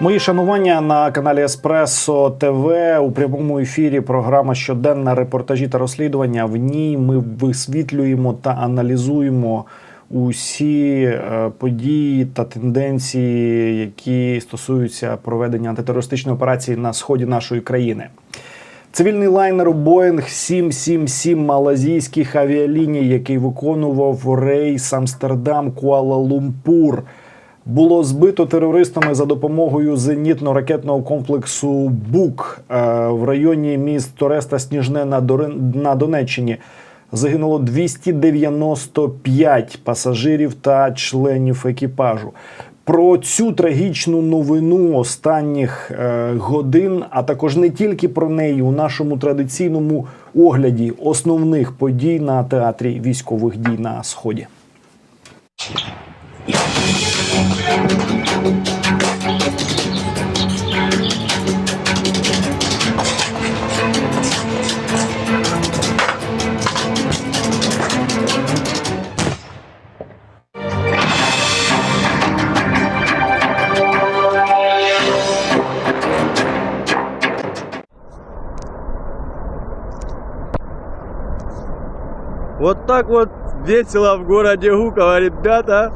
Мої шанування на каналі Еспресо ТВ у прямому ефірі. Програма щоденна репортажі та розслідування. В ній ми висвітлюємо та аналізуємо усі е, події та тенденції, які стосуються проведення антитерористичної операції на сході нашої країни. Цивільний лайнер Boeing 777 малазійських авіаліній, який виконував рейс Амстердам Куала-Лумпур, було збито терористами за допомогою зенітно-ракетного комплексу БУК е, в районі міст Тореста Сніжне на Донеччині. Загинуло 295 пасажирів та членів екіпажу. Про цю трагічну новину останніх е, годин, а також не тільки про неї у нашому традиційному огляді основних подій на театрі військових дій на сході. Вот так вот весело в городе Гуково, ребята.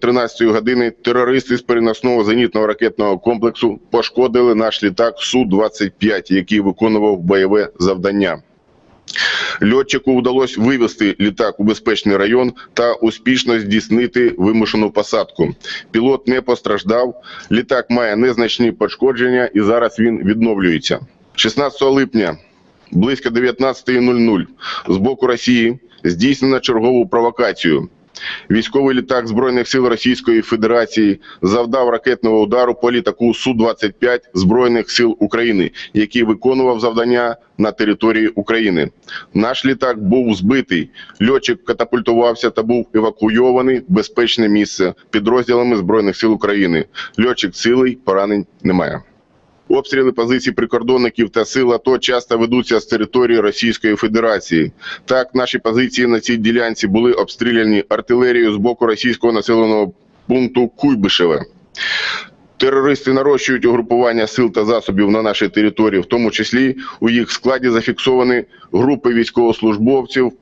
13 години терористи з переносного зенітного ракетного комплексу пошкодили наш літак Су-25, який виконував бойове завдання. Льотчику вдалося вивести літак у безпечний район та успішно здійснити вимушену посадку. Пілот не постраждав. Літак має незначні пошкодження і зараз він відновлюється. 16 липня близько 19.00 з боку Росії здійснено чергову провокацію. Військовий літак Збройних сил Російської Федерації завдав ракетного удару по літаку Су-25 Збройних сил України, який виконував завдання на території України. Наш літак був збитий. Льотчик катапультувався та був евакуйований в безпечне місце підрозділами Збройних сил України. Льотчик цілий, поранень немає. Обстріли позицій прикордонників та сил АТО часто ведуться з території Російської Федерації. Так, наші позиції на цій ділянці були обстріляні артилерією з боку російського населеного пункту Куйбишеве. Терористи нарощують угрупування сил та засобів на нашій території, в тому числі у їх складі зафіксовані групи військовослужбовців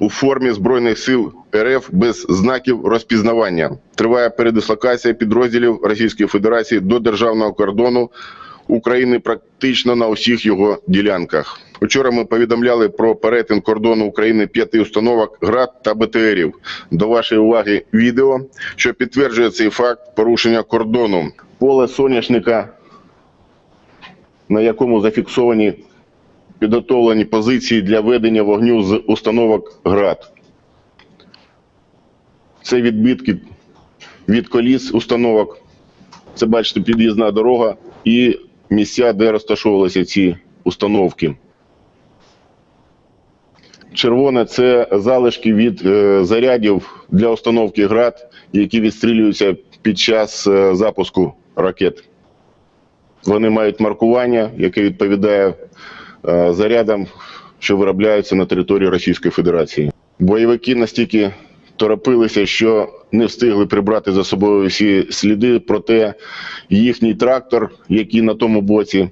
у формі збройних сил РФ без знаків розпізнавання. Триває передислокація підрозділів Російської Федерації до державного кордону України практично на усіх його ділянках. Вчора ми повідомляли про перетин кордону України п'яти установок ГРАД та БТРів. До вашої уваги відео, що підтверджує цей факт порушення кордону. Поле соняшника, на якому зафіксовані підготовлені позиції для ведення вогню з установок ГРАД. Це відбитки від коліс установок. Це бачите, під'їзна дорога і місця, де розташовувалися ці установки. Червоне це залишки від е, зарядів для установки ГРАД, які відстрілюються під час е, запуску ракет. Вони мають маркування, яке відповідає е, зарядам, що виробляються на території Російської Федерації. Бойовики настільки торопилися, що не встигли прибрати за собою всі сліди. Проте їхній трактор, який на тому боці,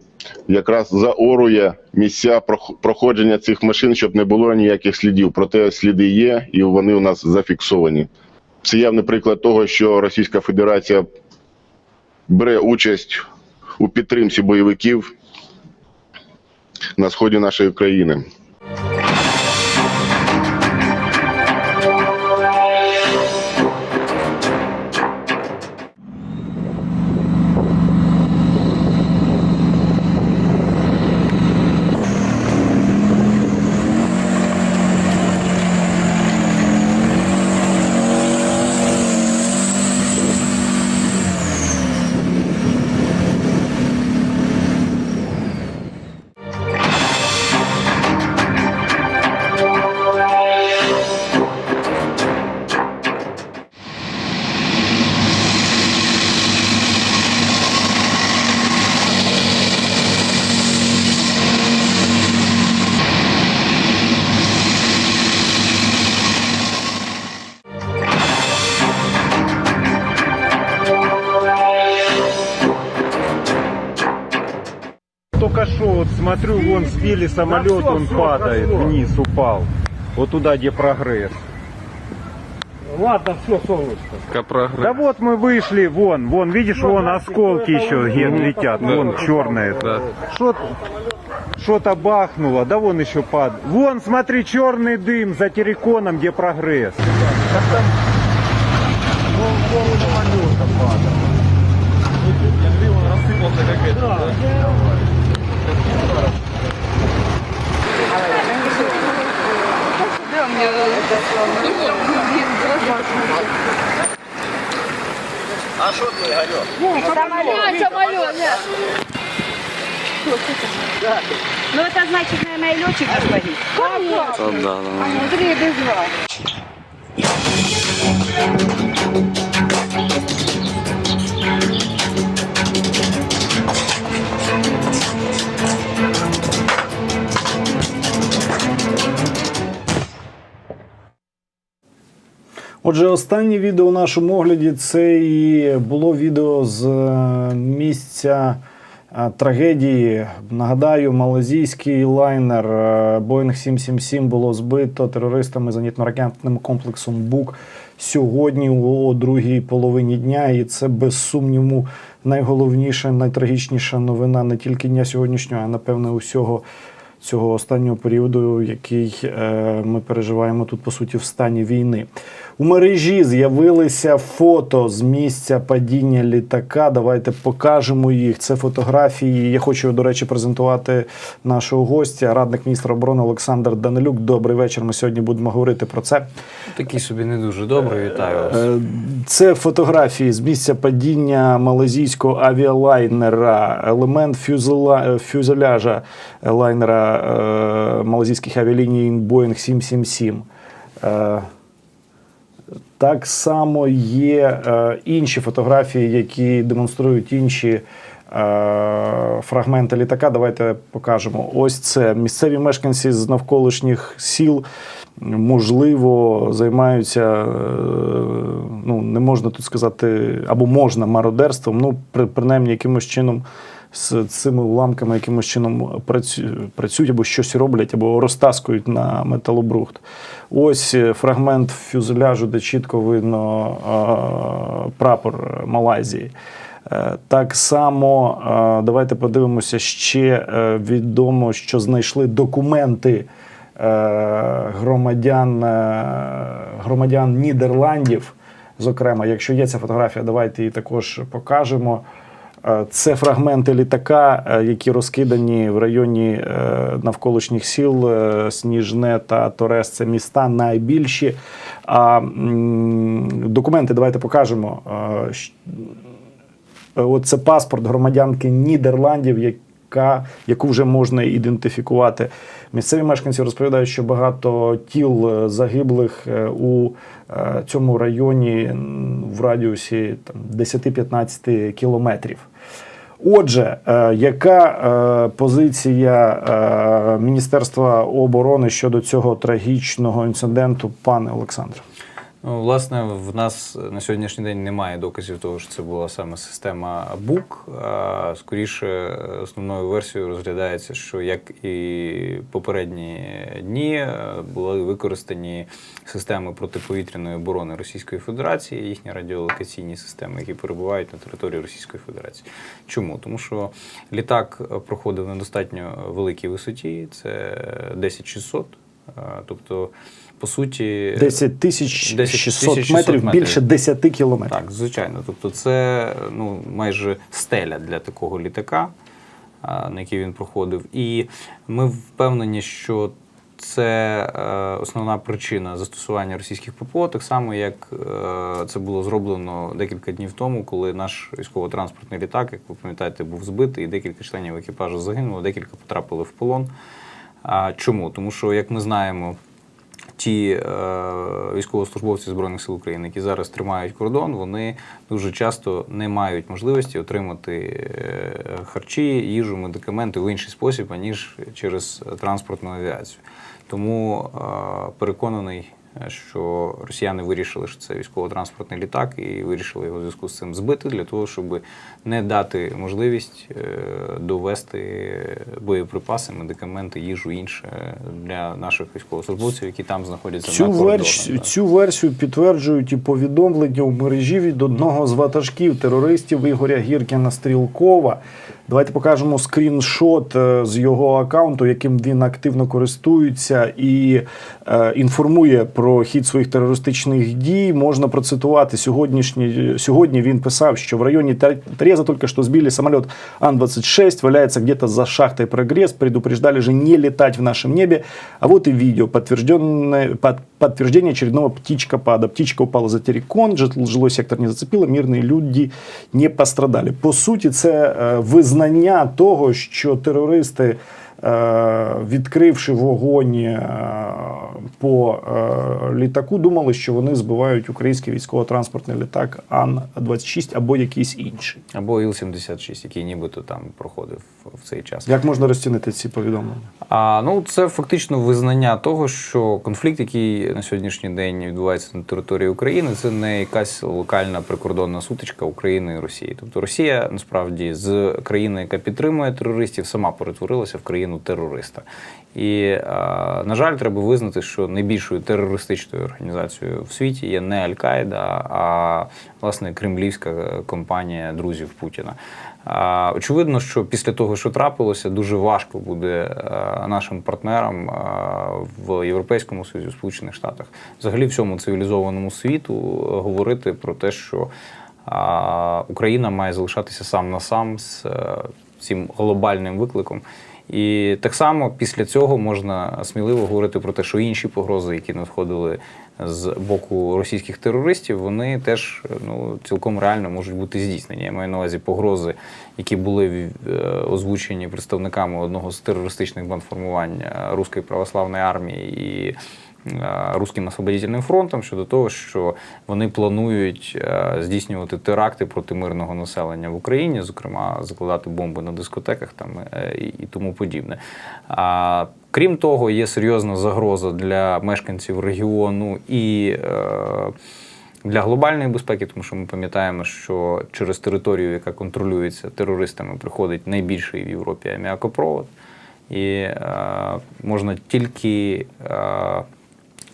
якраз заорує місця прох- проходження цих машин, щоб не було ніяких слідів. Проте сліди є, і вони у нас зафіксовані. Це явний приклад того, що Російська Федерація бере участь у підтримці бойовиків на сході нашої країни. Сбили самолет, он падает вниз, упал. Вот туда, где прогресс. Ладно, все, солнышко. Да вот мы вышли, вон, вон, видишь, вон осколки еще ге- летят, вон черные. Что что-то бахнуло, да вон еще пад. Вон, смотри, черный дым за терриконом, где прогресс. А что ты, Игорек? Самолет, самолет, нет. Ну это значит, наверное, летчик наш погиб. Конечно. Да, да. А внутри без вас. Отже, останнє відео у нашому огляді це і було відео з е, місця е, трагедії. Нагадаю, малазійський лайнер е, Boeing 777 було збито терористами зенітно-ракетним комплексом БУК сьогодні о другій половині дня. І це без сумніву найголовніша, найтрагічніша новина не тільки дня сьогоднішнього, а напевне усього цього останнього періоду, який е, ми переживаємо тут, по суті, в стані війни. У мережі з'явилися фото з місця падіння літака. Давайте покажемо їх. Це фотографії. Я хочу, до речі, презентувати нашого гостя, радник міністра оборони Олександр Данилюк. Добрий вечір. Ми сьогодні будемо говорити про це. Такий собі не дуже добрий, вітаю вас. Е, Це фотографії з місця падіння малазійського авіалайнера, елемент фюзела- фюзеляжа лайнера е, малазійських авіаліній Boeing 777. Так само є е, інші фотографії, які демонструють інші е, фрагменти літака. Давайте покажемо. Ось це місцеві мешканці з навколишніх сіл. Можливо, займаються, е, ну не можна тут сказати, або можна мародерством, ну при- принаймні якимось чином з цими уламками якимось чином працю- працюють або щось роблять, або розтаскують на металобрухт. Ось е, фрагмент фюзеляжу, де чітко видно прапор Малайзії. Е, Так само давайте подивимося ще е, відомо, що знайшли документи громадян, громадян Нідерландів. Зокрема, якщо є ця фотографія, давайте її також покажемо. Е, Це фрагменти літака, е, які розкидані в районі е, навколишніх сіл Сніжне та Торес. Це міста найбільші. А документи давайте покажемо. От це паспорт громадянки Нідерландів, яка, яку вже можна ідентифікувати. Місцеві мешканці розповідають, що багато тіл загиблих у цьому районі в радіусі там, 10-15 кілометрів. Отже, е, яка е, позиція е, Міністерства оборони щодо цього трагічного інциденту, пане Олександре? Ну, власне, в нас на сьогоднішній день немає доказів того, що це була саме система БУК. А скоріше, основною версією розглядається, що як і попередні дні е, були використані системи протиповітряної оборони Російської Федерації, їхні радіолокаційні системи, які перебувають на території Російської Федерації. Чому? Тому що літак е, проходив на достатньо великій висоті, це 10600. е, Тобто, по суті, 10 тисяч 600 600 метрів, метрів. більше 10 кілометрів. Так, звичайно. Тобто, це ну, майже стеля для такого літака, на який він проходив. І ми впевнені, що це е, основна причина застосування російських ППО, так само як е, це було зроблено декілька днів тому, коли наш військово-транспортний літак, як ви пам'ятаєте, був збитий, і декілька членів екіпажу загинуло, декілька потрапили в полон. Чому? Тому що, як ми знаємо, ті е, військовослужбовці збройних сил України, які зараз тримають кордон, вони дуже часто не мають можливості отримати е, харчі, їжу, медикаменти в інший спосіб, аніж через транспортну авіацію. Тому е, переконаний. Що росіяни вирішили, що це військово-транспортний літак, і вирішили його в зв'язку з цим збити для того, щоб не дати можливість е, довести боєприпаси, медикаменти, їжу інше для наших військовослужбовців, які там знаходяться Цю, на версію, цю версію підтверджують і повідомлення у мережі від одного з ватажків терористів Ігоря Гіркіна Стрілкова. Давайте покажемо скріншот е, з його аккаунту, яким він активно користується і е, інформує про хід своїх терористичних дій. Можна процитувати сьогоднішній. Сьогодні він писав, що в районі Треза только что сбили самолет Ан-26, валяется где-то за шахтой «Прогресс». Предупреждали же не летать в нашем небе. А вот и видео, подтвержденное, под- подтверждение очередного птичкопада. Птичка упала за террикон, жилой сектор не зацепило, мирные люди не пострадали. По суті, це е, визнання того, що терористи, відкривши вогонь е, по е, літаку, думали, що вони збивають український військово-транспортний літак Ан-26 або якийсь інший. Або Іл-76, який нібито там проходив в цей час. Як можна розцінити ці повідомлення? А ну це фактично визнання того, що конфлікт, який на сьогоднішній день відбувається на території України, це не якась локальна прикордонна сутичка України і Росії. Тобто Росія насправді з країни, яка підтримує терористів, сама перетворилася в країну терориста. І на жаль, треба визнати, що найбільшою терористичною організацією в світі є не Аль-Каїда, а власне кремлівська компанія друзів Путіна. Очевидно, що після того, що трапилося, дуже важко буде нашим партнерам в Європейському Союзі, Сполучених Штатах, взагалі всьому цивілізованому світу е, говорити про те, що Україна має залишатися сам на сам з е, цим глобальним викликом. І так само після цього можна сміливо говорити про те, що інші погрози, які надходили з боку російських терористів, вони теж ну цілком реально можуть бути здійснені. Я маю на увазі погрози, які були е, озвучені представниками одного з терористичних бандформувань е, Руської православної армії і е, Руським освободительним фронтом щодо того, що вони планують здійснювати теракти проти мирного населення в Україні, зокрема закладати бомби на дискотеках там і тому подібне. А крім того, є серйозна загроза для мешканців регіону і. Для глобальної безпеки, тому що ми пам'ятаємо, що через територію, яка контролюється терористами, приходить найбільший в Європі аміакопровод, і е, можна тільки е,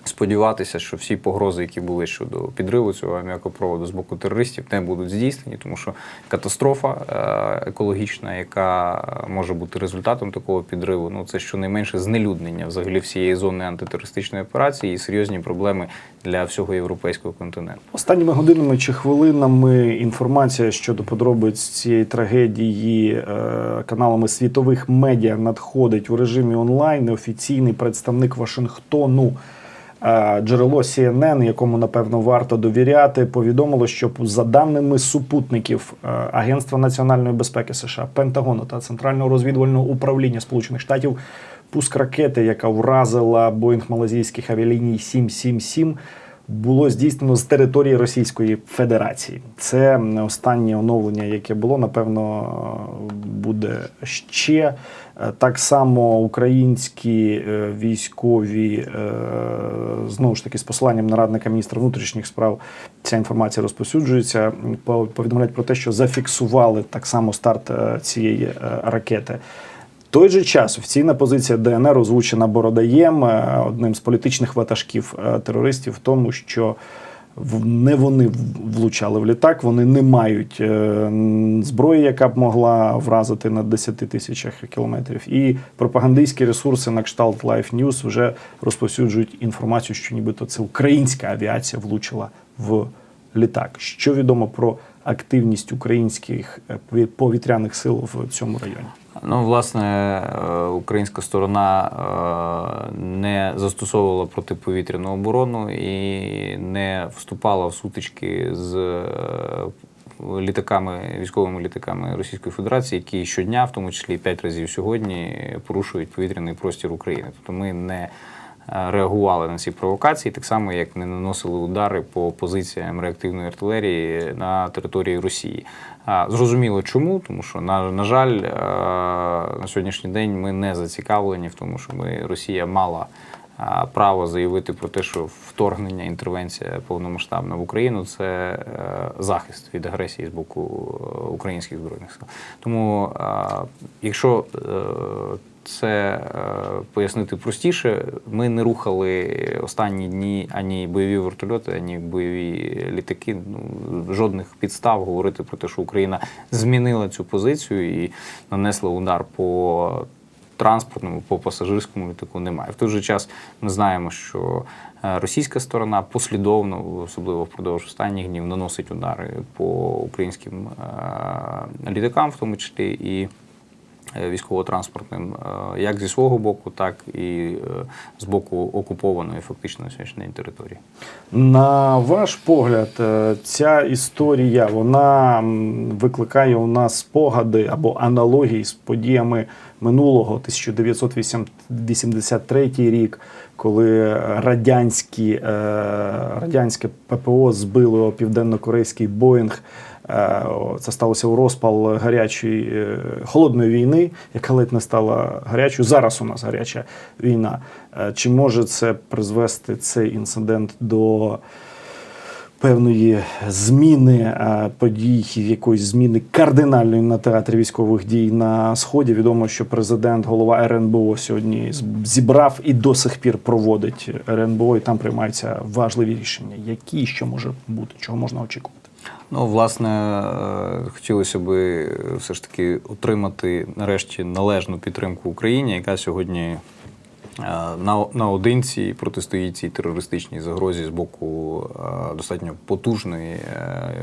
сподіватися, що всі погрози, які були щодо підриву цього аміакопроводу з боку терористів, не будуть здійснені, тому що катастрофа е, екологічна, яка може бути результатом такого підриву, ну це щонайменше знелюднення взагалі всієї зони антитерористичної операції і серйозні проблеми для всього європейського континенту. Останніми годинами чи хвилинами інформація щодо подробиць цієї трагедії е, каналами світових медіа надходить у режимі онлайн. Неофіційний представник Вашингтону. Е, Джерело CNN, якому напевно варто довіряти, повідомило, що за даними супутників е, Агентства національної безпеки США, Пентагону та Центрального розвідувального управління Сполучених Штатів, пуск ракети, яка вразила Боїнг малазійських авіаліній 777, було здійснено з території Російської Федерації. Це останнє оновлення, яке було, напевно, буде ще. Е, Так само українські е, військові, е, знову ж таки, з посиланням на радника міністра внутрішніх справ, ця інформація розповсюджується. По- Повідомляють про те, що зафіксували так само старт цієї ракети. Той же час офіційна позиція ДНР озвучена Бородаєм, е, одним з політичних ватажків е, терористів, в тому, що не вони влучали в літак, вони не мають е, зброї, яка б могла вразити на 10 тисячах кілометрів. І пропагандистські ресурси на кшталт Life News вже розповсюджують інформацію, що нібито це українська авіація влучила в літак. Що відомо про активність українських повітряних сил в цьому районі? Ну, власне, е, українська сторона е, не застосовувала протиповітряну оборону і не вступала в сутички з е, літаками, військовими літаками Російської Федерації, які щодня, в тому числі п'ять разів сьогодні, порушують повітряний простір України. Тобто ми не реагували на ці провокації, так само як не наносили удари по позиціям реактивної артилерії на території Росії. Зрозуміло, чому, тому що на, на жаль, е, на сьогоднішній день ми не зацікавлені в тому, що ми Росія мала право заявити про те, що вторгнення, інтервенція повномасштабна в Україну це е, захист від агресії з боку е, українських збройних сил. Тому, е, якщо е, це е, пояснити простіше, ми не рухали останні дні ані бойові вертольоти, ані бойові літаки. Ну жодних підстав говорити про те, що Україна змінила цю позицію і нанесла удар по транспортному, по пасажирському літаку немає. В той же час ми знаємо, що е, російська сторона послідовно, особливо впродовж останніх днів, наносить удари по українським е, літакам, в тому числі і військово-транспортним, е, як зі свого боку, так і е, з боку окупованої фактично день території. На ваш погляд, е, ця історія вона викликає у нас спогади або аналогії з подіями минулого 1983 рік, коли радянські, е, радянське ППО збило південно-корейський Боїнг. Е, Це сталося у розпал гарячої е, холодної війни, яка ледь не стала гарячою. Зараз у нас гаряча війна. Е, Чи може це призвести цей інцидент до певної зміни подій, якоїсь зміни кардинальної на театрі військових дій на сході? Відомо, що президент, голова РНБО сьогодні зібрав і до сих пір проводить РНБО, і там приймаються важливі рішення. Які що може бути, чого можна очікувати? Ну, власне, е, хотілося би все ж таки отримати нарешті належну підтримку Україні, яка сьогодні е, на, наодинці протистоїть цій терористичній загрозі з боку е, достатньо потужної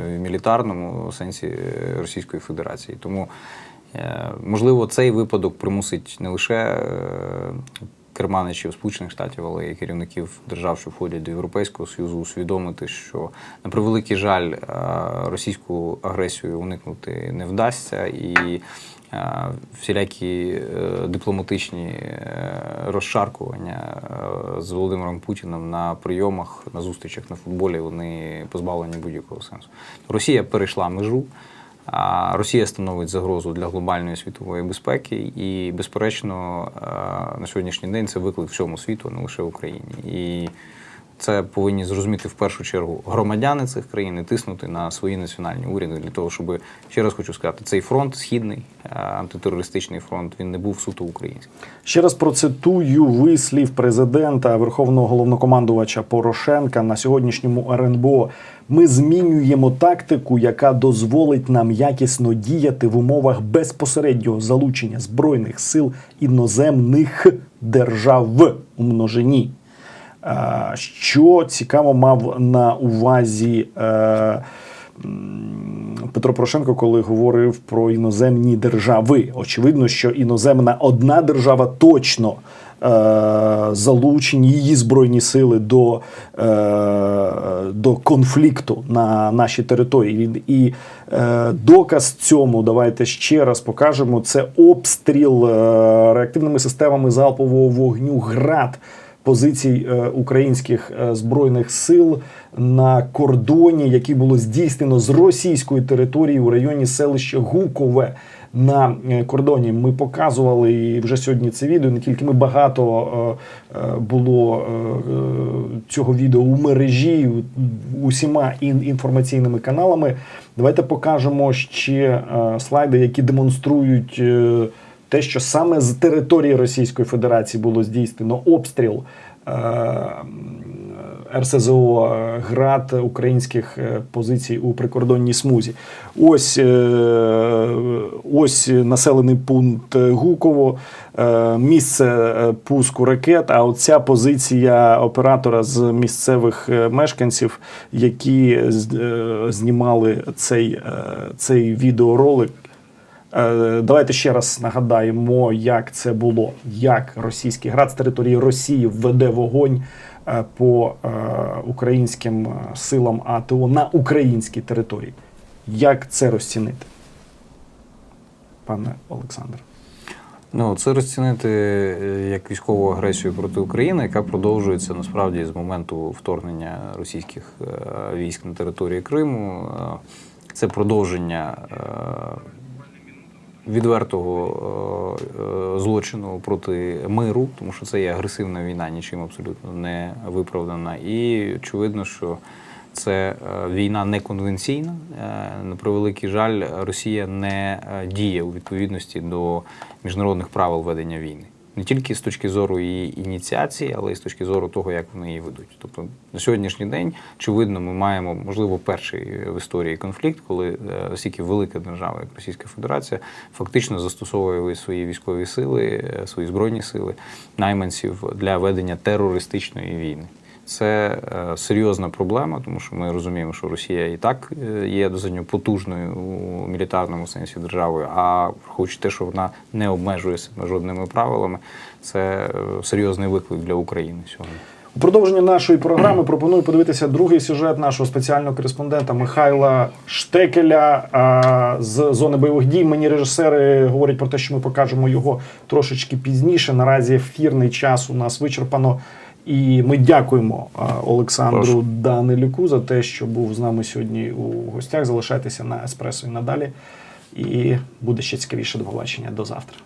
в мілітарному сенсі Російської Федерації. Тому, можливо, цей випадок примусить не лише керманичів Сполучених Штатів, але й керівників держав, що входять до Європейського Союзу, усвідомити, що на превеликий жаль е, російську агресію уникнути не вдасться, і е, всілякі е, дипломатичні розшаркування з Володимиром Путіним на прийомах, на зустрічах на футболі вони позбавлені будь-якого сенсу. Росія перейшла межу. Росія становить загрозу для глобальної світової безпеки, і, безперечно, е, на сьогоднішній день це виклик всьому світу, не лише Україні. І це повинні зрозуміти в першу чергу громадяни цих країн і тиснути на свої національні уряди для того, щоб ще раз хочу сказати, цей фронт, східний е, антитерористичний фронт, він не був суто український. Ще раз процитую вислів президента Верховного головнокомандувача Порошенка на сьогоднішньому РНБО. Ми змінюємо тактику, яка дозволить нам якісно діяти в умовах безпосереднього залучення збройних сил іноземних держав у множині. Що цікаво мав на увазі е, Петро Порошенко, коли говорив про іноземні держави. Очевидно, що іноземна одна держава точно е, залучені її збройні сили до, е, до конфлікту на нашій території. І доказ цьому давайте ще раз покажемо. Це обстріл реактивними системами залпового вогню ГРАД позицій е, українських е, збройних сил на кордоні, який було здійснено з російської території у районі селища Гукове. На е, кордоні ми показували і вже сьогодні це відео. Не тільки ми багато було цього відео у мережі усіма інформаційними каналами. Давайте покажемо ще слайди, які демонструють те, що саме з території Російської Федерації було здійснено обстріл. е, РСЗО е, град українських е, позицій у прикордонній смузі. Ось, ось населений пункт Гуково, місце пуску ракет. А оця позиція оператора з місцевих мешканців, які знімали цей, цей відеоролик. Е, Давайте ще раз нагадаємо, як це було, як російський град з території Росії веде вогонь е, по е, українським силам АТО на українській території. Як це розцінити, пане Олександр? Ну, це розцінити як військову агресію проти України, яка продовжується насправді з моменту вторгнення російських військ на території Криму. Це продовження відвертого е, е, злочину проти миру, тому що це є агресивна війна, нічим абсолютно не виправдана. І очевидно, що це е, війна неконвенційна. На превеликий жаль, Росія не діє у відповідності до міжнародних правил ведення війни. Не тільки з точки зору її ініціації, але й з точки зору того, як вони її ведуть. Тобто на сьогоднішній день, очевидно, ми маємо можливо перший в історії конфлікт, коли е, настільки велика держава, як Російська Федерація, фактично застосовує свої військові сили, е, свої збройні сили найманців для ведення терористичної війни. Це е, серйозна проблема, тому що ми розуміємо, що Росія і так е, є достатньо потужною у мілітарному сенсі державою, а враховуючи те, що вона не обмежує себе жодними правилами, це е, серйозний виклик для України сьогодні. У продовження нашої програми пропоную подивитися другий сюжет нашого спеціального кореспондента Михайла Штекеля з зони бойових дій. Мені режисери говорять про те, що ми покажемо його трошечки пізніше. Наразі ефірний час у нас вичерпано. І ми дякуємо Олександру Прошу. Данилюку за те, що був з нами сьогодні у гостях. Залишайтеся на еспресо і надалі. І буде ще цікавіше до побачення. До завтра.